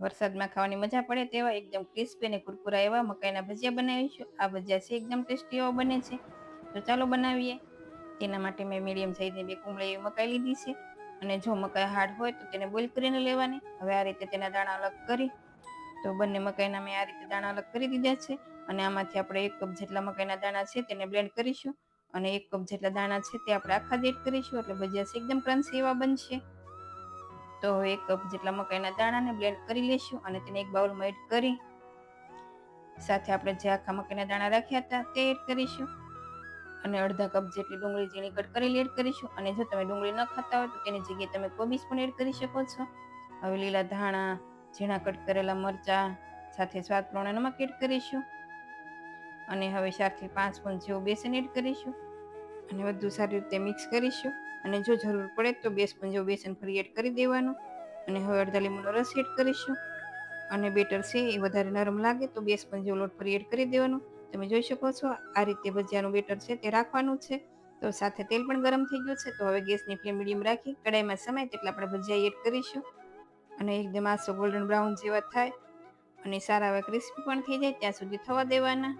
વરસાદમાં ખાવાની મજા પડે તેવા એકદમ ક્રિસ્પી અને કુરકુરા એવા મકાઈના ભજીયા બનાવીશું. આ ભજીયા છે એકદમ ટેસ્ટી એવા બને છે. તો ચાલો બનાવીએ. તેના માટે મેં મીડિયમ સાઈઝની બે કુંબળી એવી મકાઈ લીધી છે. અને જો મકાઈ હાર્ડ હોય તો તેને બોઇલ કરીને લેવાની. હવે આ રીતે તેના દાણા અલગ કરી તો બંને મકાઈના મેં આ રીતે દાણા અલગ કરી દીધા છે. અને આમાંથી આપણે એક કપ જેટલા મકાઈના દાણા છે તેને બ્લેન્ડ કરીશું. અને એક કપ જેટલા દાણા છે તે આપણે આખા દેટ કરીશું. એટલે ભજીયા છે એકદમ ક્રન્ચી એવા બનશે. તો હવે એક કપ જેટલા મકાઈના દાણાને બ્લેન્ડ કરી લેશું અને તેને એક બાઉલમાં એડ કરી સાથે આપણે જે આખા મકાઈના દાણા રાખ્યા હતા તે એડ કરીશું. અને અડધા કપ જેટલી ડુંગળી ઝીણી કટ કરેલી એડ કરીશું. અને જો તમે ડુંગળી ન ખાતા હોય તો તેની જગ્યાએ તમે કોબીજ પણ એડ કરી શકો છો. હવે લીલા ધાણા, ઝીણા કટ કરેલા મરચાં સાથે સ્વાદ પ્રમાણે નમક એડ કરીશું. અને હવે ચારથી પાંચ સ્પૂન જેવું બેસન એડ કરીશું. અને બધું સારી રીતે મિક્સ કરીશું. અને જો જરૂર પડે તો બે સ્પંજો બેસન ફરી એડ કરી દેવાનું. અને હવે અડધા લીંબુનો રસ એડ કરીશું. અને બેટર છે એ વધારે નરમ લાગે તો બે સ્પંજો લોટ ફરી એડ કરી દેવાનું. તમે જોઈ શકો છો આ રીતે ભજીયાનું બેટર છે તે રાખવાનું છે. તો સાથે તેલ પણ ગરમ થઈ ગયું છે તો હવે ગેસની ફ્લેમ મીડિયમ રાખી કડાઈમાં સમય તેટલા આપણે ભજીયા એડ કરીશું. અને એકદમ આસો ગોલ્ડન બ્રાઉન જેવા થાય. અને સારા એવા ક્રિસ્પી પણ થઈ જાય ત્યાં સુધી થવા દેવાના.